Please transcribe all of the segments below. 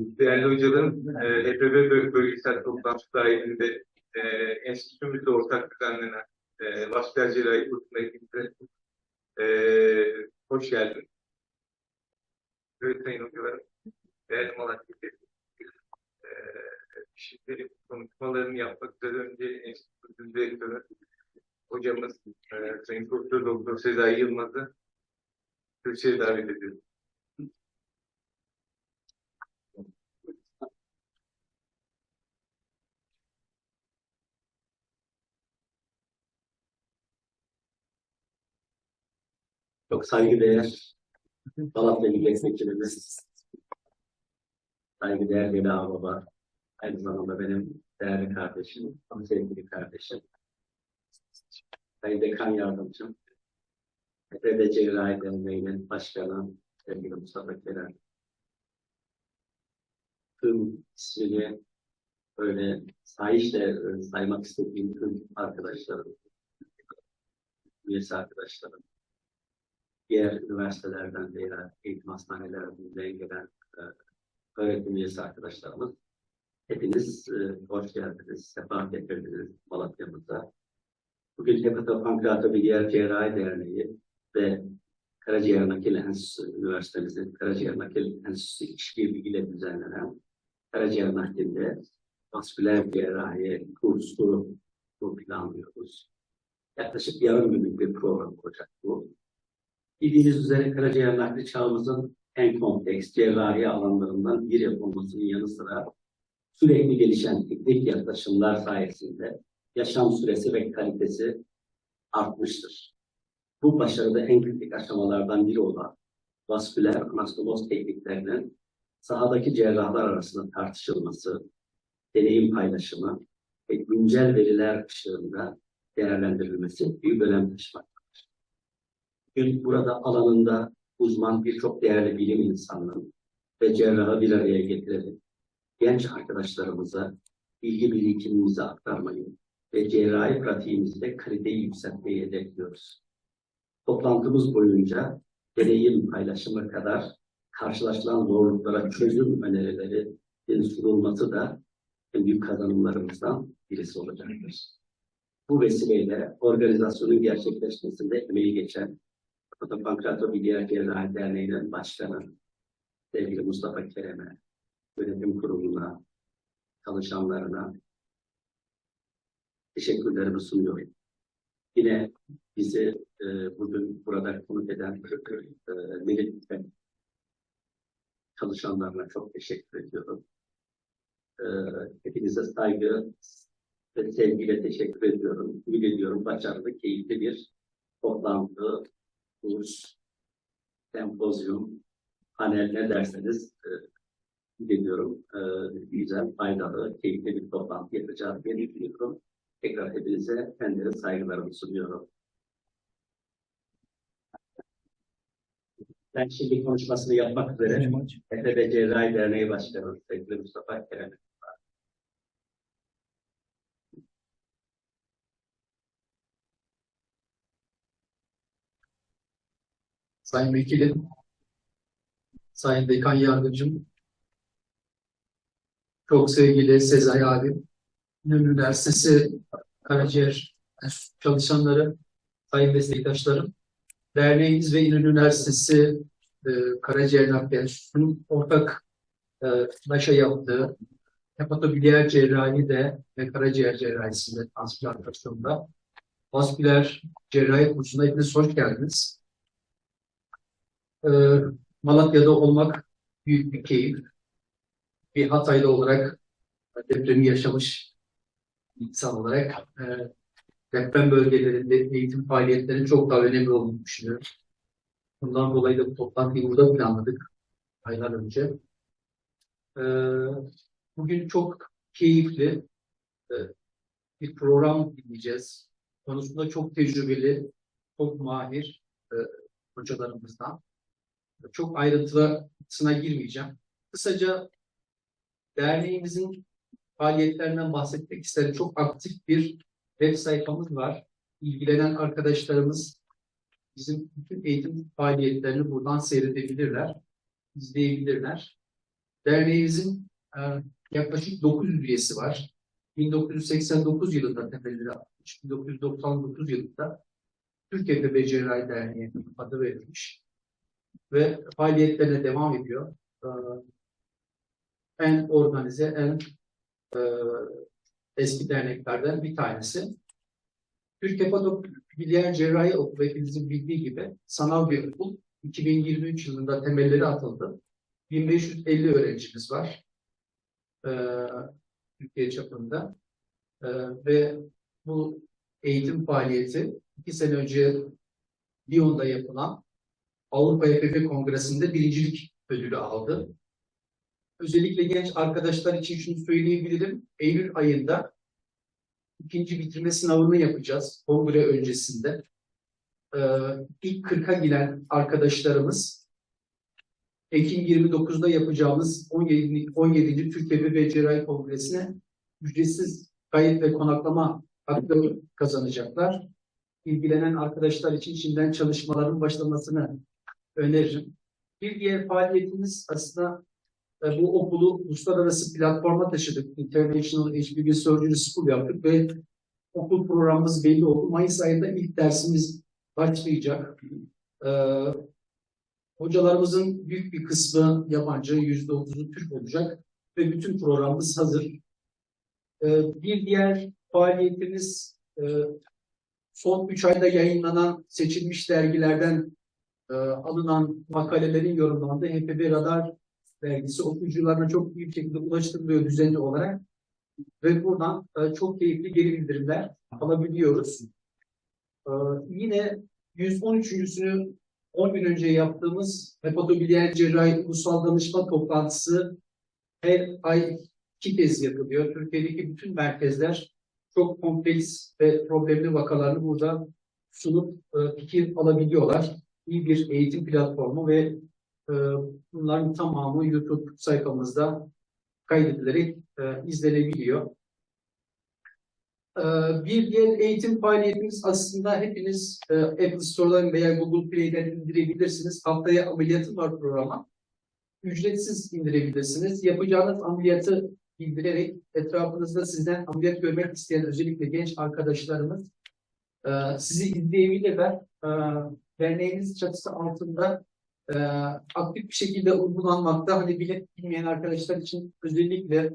Değerli hocalarım, e, EPB böl- bölgesel toplantı dahilinde e, enstitümüzle ortak düzenlenen e, vasıflar cerrahi kursuna e, hoş geldin. Evet sayın hocalarım, değerli Malatya'da e, şimdi konuşmalarını yapmak üzere önce enstitümüzün direktörü hocamız e, Sayın Profesör Doktor Sezai Yılmaz'ı Türkçe'ye davet ediyorum. Çok saygıdeğer Malatya Milletvekilimiz, saygıdeğer Veli Ağbaba, aynı zamanda benim değerli kardeşim, sevgili kardeşim, Sayın Dekan Yardımcım, EPD Cerrahi Derneği'nin başkanı, sevgili Mustafa Kerem, tüm ismini böyle sayışla saymak istediğim tüm arkadaşlarım, üyesi arkadaşlarım, diğer üniversitelerden veya eğitim hastanelerinden gelen e, öğretim üyesi arkadaşlarımız hepiniz e, hoş geldiniz, sefa getirdiniz Malatya'mıza. Bugün Hepatopankreatobiliyer Cerrahi Derneği ve Karaciğer Nakil Enstitüsü Üniversitemizin Karaciğer Nakil Enstitüsü işbirliğiyle düzenlenen Karaciğer Nakil'de vasküler cerrahi kursu planlıyoruz. Yaklaşık yarım günlük bir program olacak bu. Bildiğiniz üzere karaciğer nakli çağımızın en kompleks cerrahi alanlarından biri olmasının yanı sıra sürekli gelişen teknik yaklaşımlar sayesinde yaşam süresi ve kalitesi artmıştır. Bu başarıda en kritik aşamalardan biri olan vasküler anastomoz tekniklerinin sahadaki cerrahlar arasında tartışılması, deneyim paylaşımı ve güncel veriler ışığında değerlendirilmesi büyük önem taşımaktadır. Bugün burada alanında uzman birçok değerli bilim insanının ve cerrahı bir araya getirerek genç arkadaşlarımıza bilgi birikimimizi aktarmayı ve cerrahi pratiğimizde kaliteyi yükseltmeyi hedefliyoruz. Toplantımız boyunca deneyim paylaşımı kadar karşılaşılan zorluklara çözüm önerilerinin sunulması da en büyük kazanımlarımızdan birisi olacaktır. Bu vesileyle organizasyonun gerçekleşmesinde emeği geçen Pankreatobiliyer Cerrahi Derneği'nin başkanı sevgili Mustafa Kerem'e, yönetim kuruluna, çalışanlarına teşekkürlerimi sunuyorum. Yine bizi e, bugün burada konuk eden e, Melih ve çalışanlarına çok teşekkür ediyorum. E, hepinize saygı ve sevgiyle teşekkür ediyorum. Ümit ediyorum başarılı, keyifli bir toplantı, kurs, sempozyum, panel ne derseniz e, ümit ediyorum. E, güzel, faydalı, keyifli bir toplantı yapacağız diye düşünüyorum. Tekrar hepinize kendine saygılarımı sunuyorum. Ben şimdi konuşmasını yapmak üzere EFB Cerrahi Derneği Başkanı sevgili Mustafa Kerem. Sayın Vekilim, Sayın Dekan Yardımcım, çok sevgili Sezai abim, İnönü Üniversitesi Karaciğer çalışanları, sayın meslektaşlarım, derneğimiz ve İnönü Üniversitesi e, Karaciğer Nakli Enstitüsü'nün ortak e, naşa yaptığı hepatobiliyer cerrahi de ve karaciğer cerrahisinde transplantasyonda vasküler cerrahi kursuna hepiniz hoş geldiniz. Ee, Malatya'da olmak büyük bir keyif. Bir Hataylı olarak depremi yaşamış insan olarak e, deprem bölgelerinde eğitim faaliyetlerinin çok daha önemli olduğunu düşünüyorum. Bundan dolayı da bu toplantıyı burada planladık aylar önce. Ee, bugün çok keyifli e, bir program dinleyeceğiz. Konusunda çok tecrübeli, çok mahir e, hocalarımızdan. Çok ayrıntısına girmeyeceğim. Kısaca derneğimizin faaliyetlerinden bahsetmek isterim. Çok aktif bir web sayfamız var. İlgilenen arkadaşlarımız bizim bütün eğitim faaliyetlerini buradan seyredebilirler, izleyebilirler. derneğimizin e, yaklaşık 900 üyesi var. 1989 yılında temelleri atmış. 1999 yılında Türkiye Cerrahi Derneği adı verilmiş. Ve faaliyetlerine devam ediyor. Ee, en organize, en e, eski derneklerden bir tanesi. Türkiye Patokülyer Cerrahi Okulu hepinizin bildiği gibi sanal bir okul. 2023 yılında temelleri atıldı. 1550 öğrencimiz var. Ee, Türkiye çapında. Ee, ve bu eğitim faaliyeti iki sene önce Lyon'da yapılan Avrupa EPP Kongresi'nde birincilik ödülü aldı. Özellikle genç arkadaşlar için şunu söyleyebilirim. Eylül ayında ikinci bitirme sınavını yapacağız kongre öncesinde. Ee, ilk 40'a giren arkadaşlarımız Ekim 29'da yapacağımız 17. 17. Türkiye Bebe Cerrahi Kongresi'ne ücretsiz kayıt ve konaklama hakkı kazanacaklar. İlgilenen arkadaşlar için şimdiden çalışmaların başlamasını öneririm. Bir diğer faaliyetimiz aslında e, bu okulu uluslararası platforma taşıdık. International HPV Surgery School yaptık ve okul programımız belli oldu. Mayıs ayında ilk dersimiz başlayacak. Ee, hocalarımızın büyük bir kısmı yabancı, yüzde otuzu Türk olacak ve bütün programımız hazır. Ee, bir diğer faaliyetimiz e, son üç ayda yayınlanan seçilmiş dergilerden e, alınan makalelerin yorumlandığı HPV Radar dergisi okuyucularına çok bir şekilde ulaştırılıyor düzenli olarak ve buradan e, çok keyifli geri bildirimler alabiliyoruz. E, yine 113.sünü 10 gün önce yaptığımız hepatobiliyer cerrahi ulusal danışma toplantısı her ay iki kez yapılıyor. Türkiye'deki bütün merkezler çok kompleks ve problemli vakalarını burada sunup e, fikir alabiliyorlar. İyi bir eğitim platformu ve e, bunların tamamı YouTube sayfamızda kaydedilerek e, izlenebiliyor. E, bir diğer eğitim faaliyetimiz aslında hepiniz e, Apple Store'dan veya Google Play'den indirebilirsiniz. Haftaya ameliyatım var programa. Ücretsiz indirebilirsiniz. Yapacağınız ameliyatı bildirerek etrafınızda sizden ameliyat görmek isteyen özellikle genç arkadaşlarımız e, sizi izleyebilirler. E, derneğimiz çatısı altında e, aktif bir şekilde uygulanmakta. Hani bile bilmeyen arkadaşlar için özellikle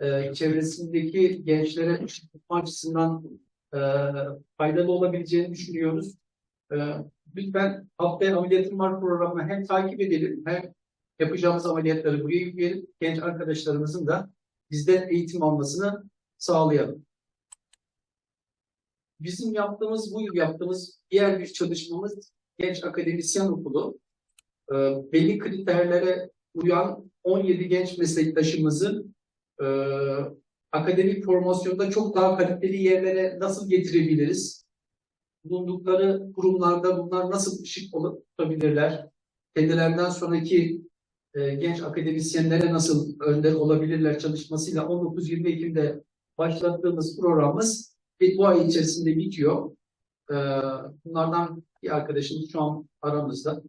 e, çevresindeki gençlere tutma açısından e, faydalı olabileceğini düşünüyoruz. E, lütfen haftaya ameliyatım var programını hem takip edelim hem yapacağımız ameliyatları buraya yükleyelim. Genç arkadaşlarımızın da bizden eğitim almasını sağlayalım. Bizim yaptığımız, bu yıl yaptığımız diğer bir çalışmamız Genç Akademisyen Okulu. Ee, belli kriterlere uyan 17 genç meslektaşımızı e, akademik formasyonda çok daha kaliteli yerlere nasıl getirebiliriz? Bulundukları kurumlarda bunlar nasıl ışık olup tutabilirler? Kendilerinden sonraki e, genç akademisyenlere nasıl önder olabilirler çalışmasıyla 19-20 Ekim'de başlattığımız programımız bir bu ay içerisinde bitiyor. E, bunlardan bir arkadaşımız şu an aramızda.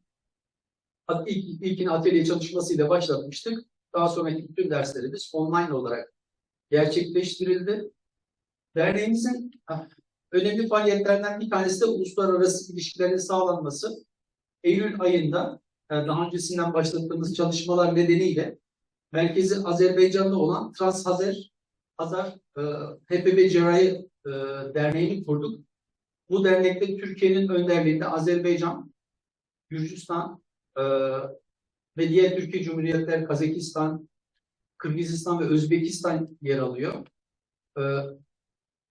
İlk, ilkini atölye çalışmasıyla başlatmıştık. Daha sonraki bütün derslerimiz online olarak gerçekleştirildi. Derneğimizin ah, önemli faaliyetlerinden bir tanesi de uluslararası ilişkilerin sağlanması. Eylül ayında e, daha öncesinden başlattığımız çalışmalar nedeniyle merkezi Azerbaycan'da olan Trans Hazer Hazar e, HPV Cerrahi e, Derneği'ni kurduk. Bu dernekte Türkiye'nin önderliğinde Azerbaycan, Gürcistan e, ve diğer Türkiye Cumhuriyetleri Kazakistan, Kırgızistan ve Özbekistan yer alıyor. E,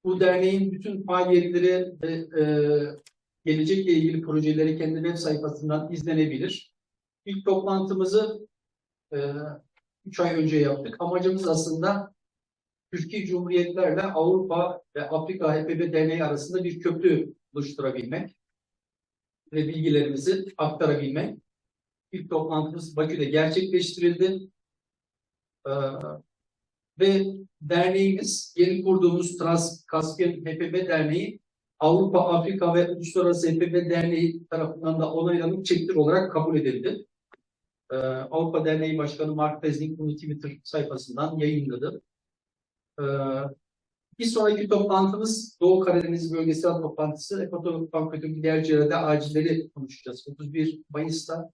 bu derneğin bütün faaliyetleri ve e, gelecekle ilgili projeleri kendi web sayfasından izlenebilir. İlk toplantımızı 3 ay önce yaptık. Amacımız aslında Türkiye Cumhuriyetlerle Avrupa ve Afrika HPV Derneği arasında bir köprü oluşturabilmek ve bilgilerimizi aktarabilmek. İlk toplantımız Bakü'de gerçekleştirildi. Ee, ve derneğimiz, yeni kurduğumuz Trans-Kaspiyat HPV Derneği Avrupa, Afrika ve Uluslararası HPV Derneği tarafından da onaylanıp çektir olarak kabul edildi. e, Avrupa Derneği Başkanı Mark Pesling bunu Twitter sayfasından yayınladı. E, bir sonraki toplantımız Doğu Karadeniz Bölgesel Toplantısı. Ekvator Bankadaki diğer cerrahide acilleri konuşacağız. 31 Mayıs'ta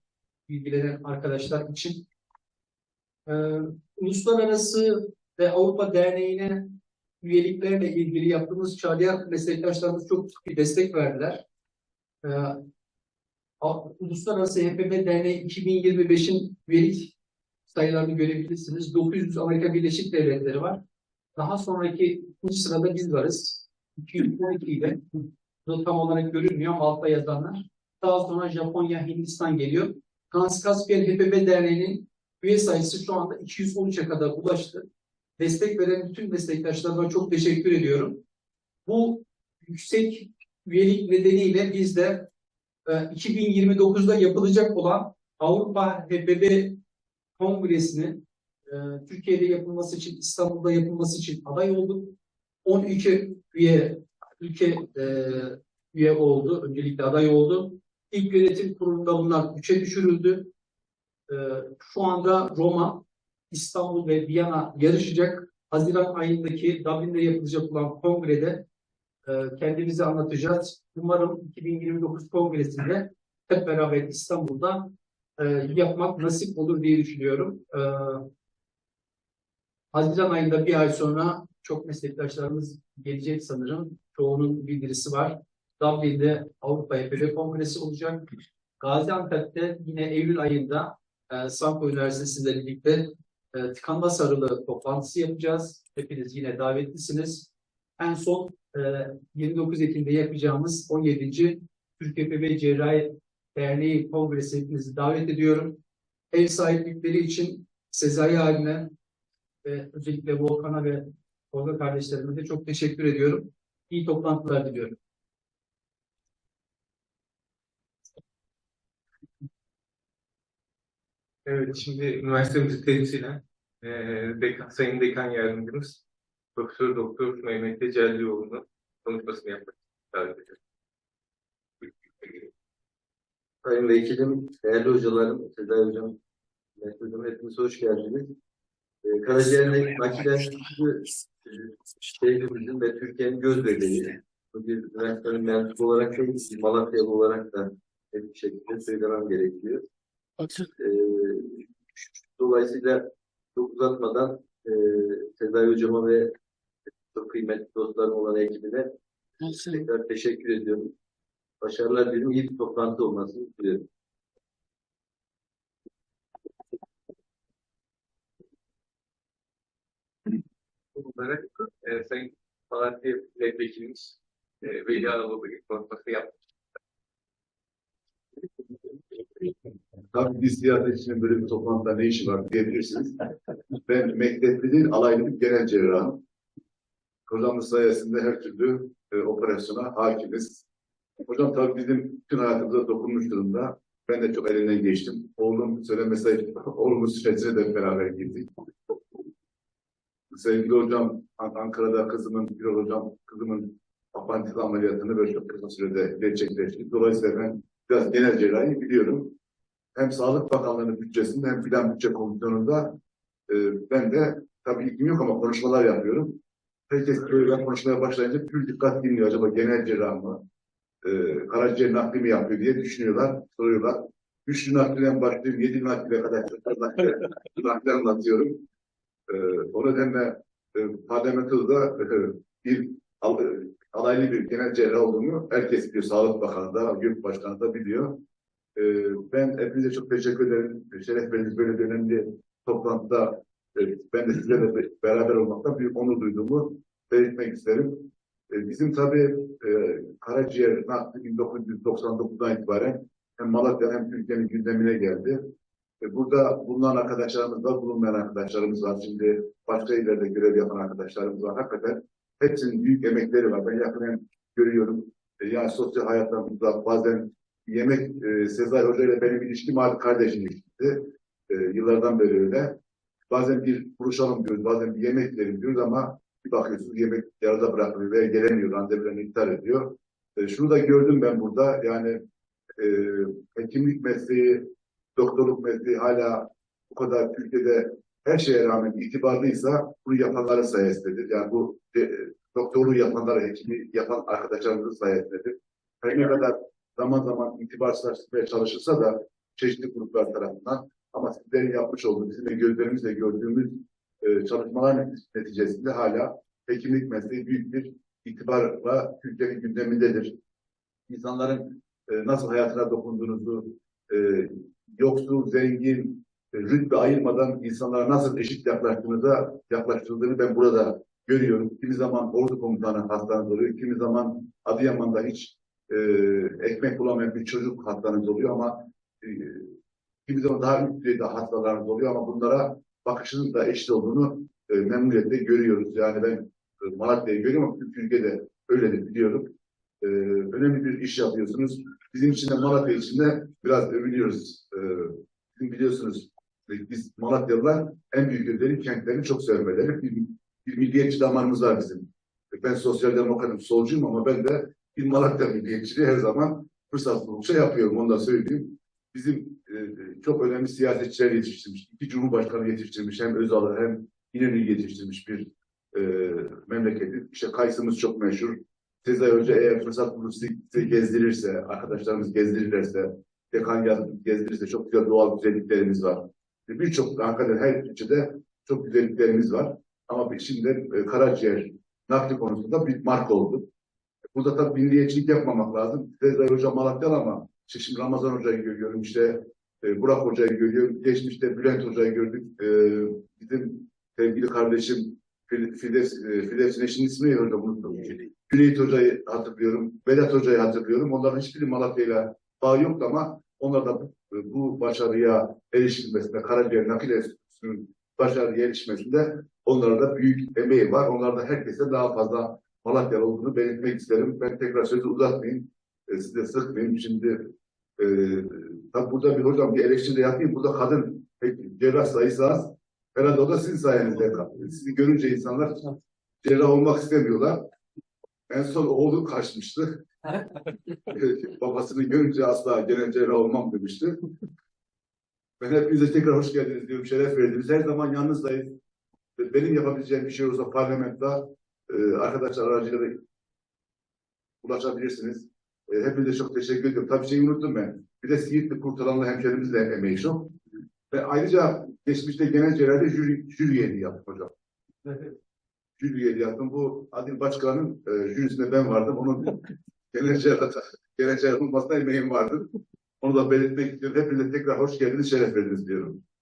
ilgilenen arkadaşlar için. E, Uluslararası ve Avrupa Derneği'ne üyeliklerle ilgili yaptığımız çağrıya meslektaşlarımız çok bir destek verdiler. Ee, Uluslararası HPB Derneği 2025'in üyelik sayılarını görebilirsiniz. 900 Amerika Birleşik Devletleri var. Daha sonraki ikinci sırada biz varız. 212 ile. Bu tam olarak görünmüyor ama altta yazanlar. Daha sonra Japonya, Hindistan geliyor. Transkaspiyal HPB Derneği'nin üye sayısı şu anda 213'e kadar ulaştı. Destek veren bütün meslektaşlarıma çok teşekkür ediyorum. Bu yüksek üyelik nedeniyle biz de e, 2029'da yapılacak olan Avrupa HPB Kongresi'ni e, Türkiye'de yapılması için, İstanbul'da yapılması için aday olduk. 12 üye ülke e, üye oldu. Öncelikle aday oldu. İlk yönetim kurulunda bunlar 3'e düşürüldü. E, şu anda Roma, İstanbul ve Viyana yarışacak. Haziran ayındaki Dublin'de yapılacak olan kongrede e, kendimizi anlatacağız. Umarım 2029 kongresinde hep beraber İstanbul'da e, yapmak nasip olur diye düşünüyorum. E, Haziran ayında bir ay sonra çok meslektaşlarımız gelecek sanırım. Çoğunun bildirisi var. Dublin'de Avrupa HPV Kongresi olacak. Gaziantep'te yine Eylül ayında e, Sampo Üniversitesi'yle birlikte e, tıkanma sarılı toplantısı yapacağız. Hepiniz yine davetlisiniz. En son e, 29 Ekim'de yapacağımız 17. Türk HPV Cerrahi Derneği Kongresi hepinizi davet ediyorum. Ev sahiplikleri için Sezai abime ve özellikle Volkan'a ve Tolga kardeşlerime de çok teşekkür ediyorum. İyi toplantılar diliyorum. Evet, şimdi üniversitemizi temsilen e, dekan, Sayın Dekan Yardımcımız Profesör Doktor Mehmet Tecellioğlu'nun konuşmasını yapmak davet ediyorum. Sayın Vekilim, değerli hocalarım, Sezai Hocam, Mehmet Hocam hepiniz hoş geldiniz. Karaciğer nakil şehrimizin ve Türkiye'nin göz bebeği. Bu bir üniversitenin mensubu olarak değil, Malatyalı olarak da bir şekilde söylemem gerekiyor. Ee, dolayısıyla çok uzatmadan e, Sezai Hocama ve çok kıymetli dostlarım olan ekibine tekrar teşekkür ediyorum. Başarılar dilerim. iyi bir toplantı olmasını diliyorum. Bunlara e, Sayın Malatya Milletvekilimiz e, Veli bir konuşması yaptı. Tabii biz siyasetçinin böyle bir toplantıda ne işi var diyebilirsiniz. Ben mektepli değil, alaylı bir genel cerrahım. Hocamız sayesinde her türlü e, operasyona hakimiz. Hocam tabii bizim bütün hayatımıza dokunmuş durumda. Ben de çok elinden geçtim. Oğlum söylemese oğlumun sürecine de beraber girdik. Sevgili hocam An- Ankara'da kızımın, bir hocam kızımın apandisit ameliyatını böyle çok kısa sürede gerçekleştirdik. Dolayısıyla ben biraz genel cerrahi biliyorum hem Sağlık Bakanlığı'nın bütçesinde hem Plan Bütçe Komisyonu'nda e, ben de tabii ilgim yok ama konuşmalar yapıyorum. Herkes böyle konuşmaya başlayınca pür dikkat dinliyor. Acaba genel cerrah mı? E, karaciğer nakli mi yapıyor diye düşünüyorlar, soruyorlar. Üçlü naklinden başlayayım, yedi nakliye kadar çocuklar nakli, nakli anlatıyorum. E, o nedenle e, parlamentoda e, bir e, alaylı bir genel cerrah olduğunu herkes biliyor. Sağlık Bakanı da, Gök Başkanı da biliyor. Ee, ben hepinize çok teşekkür ederim. Şeref verdiniz böyle önemli toplantıda. e, Ben de sizlerle be- beraber olmaktan büyük onur duyduğumu belirtmek isterim. E, Bizim tabii e, karaciğer nakli 1999'dan itibaren hem Malatya hem Türkiye'nin gündemine geldi. E, Burada bulunan arkadaşlarımız var, bulunmayan arkadaşlarımız var. Şimdi başka illerde görev yapan arkadaşlarımız var. Hakikaten hepsinin büyük emekleri var. Ben yakından görüyorum. E, Yani sosyal hayatlarımızda bazen yemek e, Sezai Hoca ile benim ilişkim abi kardeş ilişkisi. E, yıllardan beri öyle. Bazen bir buluşalım diyoruz, bazen bir yemek yiyelim diyoruz ama bir bakıyorsunuz yemek yarıda bırakılıyor veya gelemiyor, randevularını iptal ediyor. E, şunu da gördüm ben burada yani e, hekimlik mesleği doktorluk mesleği hala bu kadar Türkiye'de her şeye rağmen itibarlıysa bunu yapanların sayesindedir. Yani bu e, doktorluğu yapanlar, hekimi yapan arkadaşlarımızın sayesindedir. Her ne kadar zaman zaman itibarsızlaştırmaya çalışılsa da çeşitli gruplar tarafından ama sizlerin yapmış olduğu, bizim de gözlerimizle gördüğümüz e, çalışmalar neticesinde hala hekimlik mesleği büyük bir itibarla Türkiye'nin gündemindedir. İnsanların e, nasıl hayatına dokunduğunuzu, e, yoksul, zengin, e, rütbe ayırmadan insanlara nasıl eşit yaklaştığınıza yaklaştırıldığını ben burada görüyorum. Kimi zaman ordu komutanı hastanız oluyor, kimi zaman Adıyaman'da hiç e, ekmek bulamayan bir çocuk hastanız oluyor ama e, kimi zaman daha üst düzeyde hastalarınız oluyor ama bunlara bakışının da eşit olduğunu e, memnuniyetle görüyoruz. Yani ben e, Malatya'yı görüyorum ama Türkiye'de öyle de biliyorum. E, önemli bir iş yapıyorsunuz. Bizim için de Malatya için de biraz övünüyoruz. E, bizim biliyorsunuz biz Malatyalılar en büyük özellik kentlerini çok sevmeleri. Bir, bir milliyetçi damarımız var bizim. Ben sosyal demokratım, solcuyum ama ben de bir Malatya milliyetçiliği her zaman fırsat buldukça yapıyorum. Onu da söyleyeyim. Bizim e, çok önemli siyasetçiler yetiştirmiş. İki cumhurbaşkanı yetiştirmiş. Hem Özal'ı hem İnönü'yü yetiştirmiş bir e, memleketi. İşte Kaysımız çok meşhur. Sezai Hoca eğer fırsat bulursa sizi gezdirirse, arkadaşlarımız gezdirirlerse, dekan gezdirirse çok güzel doğal güzelliklerimiz var. Birçok Ankara'da her ilçede çok güzelliklerimiz var. Ama şimdi e, karaciğer nakli konusunda bir marka oldu. Burada tabii milliyetçilik yapmamak lazım. Sezai Hoca Malatyalı ama işte şimdi Ramazan Hoca'yı görüyorum, işte e, Burak Hoca'yı görüyorum, geçmişte Bülent Hoca'yı gördük. E, bizim sevgili kardeşim e, Fides'in eşinin ismi hocam unuttum. Cüneyt Hoca'yı hatırlıyorum, Vedat Hoca'yı hatırlıyorum. Onların hiçbiri Malatya'yla bağ yoktu ama onlar da bu, başarıya erişilmesinde, karaciğer nakil enstitüsünün başarıya erişmesinde onlara da büyük emeği var. Onlar da herkese daha fazla Malatyalı olduğunu belirtmek isterim. Ben tekrar sözü uzatmayayım. E, size sıkmayayım. Şimdi e, tabii burada bir hocam bir eleştiri de yapayım. Burada kadın pek cerrah sayısı az. Herhalde o da sizin sayenizde. Sizi görünce insanlar cerrah olmak istemiyorlar. En son oğlu kaçmıştı. Babasını görünce asla genel cerrah olmam demişti. Ben hepinize tekrar hoş geldiniz diyorum. Şeref verdiniz. Her zaman yalnızdayız. Benim yapabileceğim bir şey olursa parlamentoda e, arkadaşlar aracılığıyla ulaşabilirsiniz. E, hepinize çok teşekkür ediyorum. Tabii şeyi unuttum ben. Bir de Siirtli Kurtalanlı hemşerimizle emeği çok. Ve ayrıca geçmişte genel cerrahide jüri, jüri üyeliği yaptım hocam. Jüri üyeliği yaptım. Bu Adil Başkan'ın e, jürisinde ben vardım. Onun genel cerrah olmasına emeğim vardı. Onu da belirtmek istiyorum. Hepinize tekrar hoş geldiniz, şeref verdiniz diyorum.